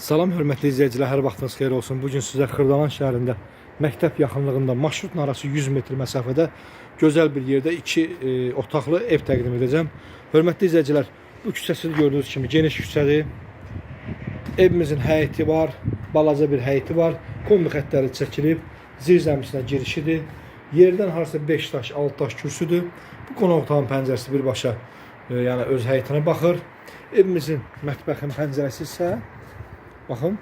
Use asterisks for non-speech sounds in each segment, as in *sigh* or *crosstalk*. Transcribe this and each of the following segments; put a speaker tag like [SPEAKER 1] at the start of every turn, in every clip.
[SPEAKER 1] Salam hörmətli izləyicilər, hər vaxtınız xeyir olsun. Bu gün sizə Xırdalan şəhərində məktəb yaxınlığında marşrutla arası 100 metr məsafədə gözəl bir yerdə 2 e, otaqlı ev təqdim edəcəm. Hörmətli izləyicilər, bu küçəsini gördüyünüz kimi geniş küçədir. Evimizin həyəti var, balaca bir həyəti var. Kombi xəttləri çəkilib, zirzəmisinə girişidir. Yerdən harasa 5 daş, 6 daş kürsüdür. Bu qonaq otağının pəncərəsi birbaşa e, yəni öz həyətinə baxır. Evimizin mətbəxin pəncərəsi isə Baxın,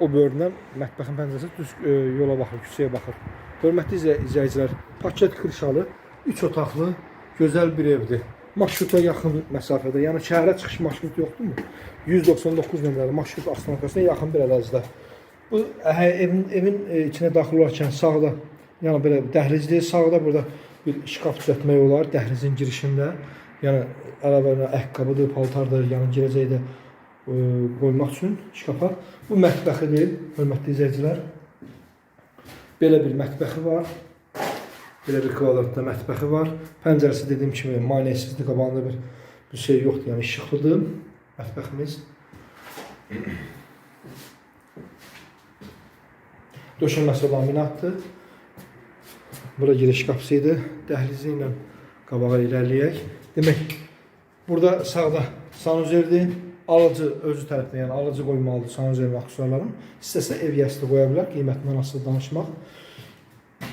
[SPEAKER 1] o bölümdən mətbəxin pəncərəsi düz e, yola baxır, küçəyə baxır. Hörmətli izlə- izləyicilər, paket kırşalı, 3 otaqlı, gözəl bir evdir. Marşruta yaxın məsafədə, yəni şəhərə çıxış marşrutu yoxdurmu? 199 nömrəli marşrut avtomatına yaxın bir ərazidə. Bu evin evin e, içinə daxil olarkən sağda, yəni belə dəhlizdir, sağda burada bir şkaf düzəltmək olar dəhlizin girişində. Yəni arabanın ayaqqabıdır, paltardır, yəni girəcəkdə qoymaq üçün şkafa. Bu mətbəxidir, hörmətli izləyicilər. Belə bir mətbəxi var. Belə bir kvadratda mətbəxi var. Pəncərəsi dediyim kimi maneəsizdir, qabağında bir bir şey yoxdur, yəni işıqlıdır mətbəximiz. *clears throat* Döşəməsi laminatdır. Bura giriş qapısı idi. Dəhlizi ilə qabağa irəliləyək. Burada sağda sanuzerdir. Alıcı özü tərəfdən, yəni alıcı qoymalıdır sanuzer və aksesuarların. İstəsə ev yastığı qoya bilər, qiymətindən asılı danışmaq.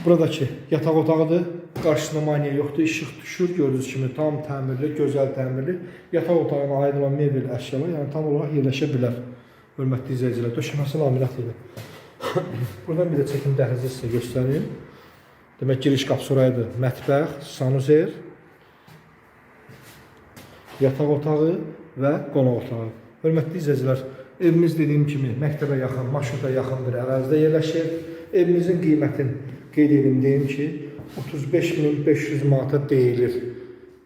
[SPEAKER 1] Buradakı yataq otağıdır. Qarşısında maneə yoxdur, işıq düşür. Gördüyünüz kimi tam təmirli, gözəl təmirli. Yataq otağına aid olan mebel əşyalar, yəni tam olaraq yerləşə bilər. Hörmətli izləyicilər, döşəməsi laminat idi. *coughs* Buradan bir də çəkim dəhlizi sizə göstəreyim. Demək giriş qapısı orayıdır. Mətbəx, sanuzer, yataq otağı və qonaq otağı. Hörmətli izləyicilər, evimiz dediyim kimi məktəbə yaxın, marşruta yaxın bir ərazidə yerləşir. Evimizin qiymətini qeyd edim deyim ki, 35500 manata deyilir.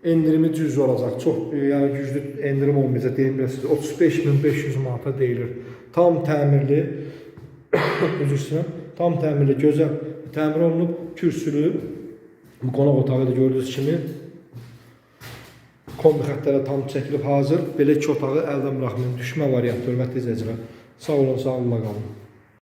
[SPEAKER 1] Endirimi cüz olacaq. Çox yəni güclü endirim olmayacaq deyim belə sizə. 35500 manata deyilir. Tam təmirli *coughs* üzr. Tam təmirli, gözəl təmir olunub, kürsülü, qonaq otağı da gördüyünüz kimi kombi xəttləri tam çəkilib hazır. Belə iki otağı əldən buraxmayın. Düşmə variantı hörmətli izləyicilər. Sağ olun, sağ olun qalın.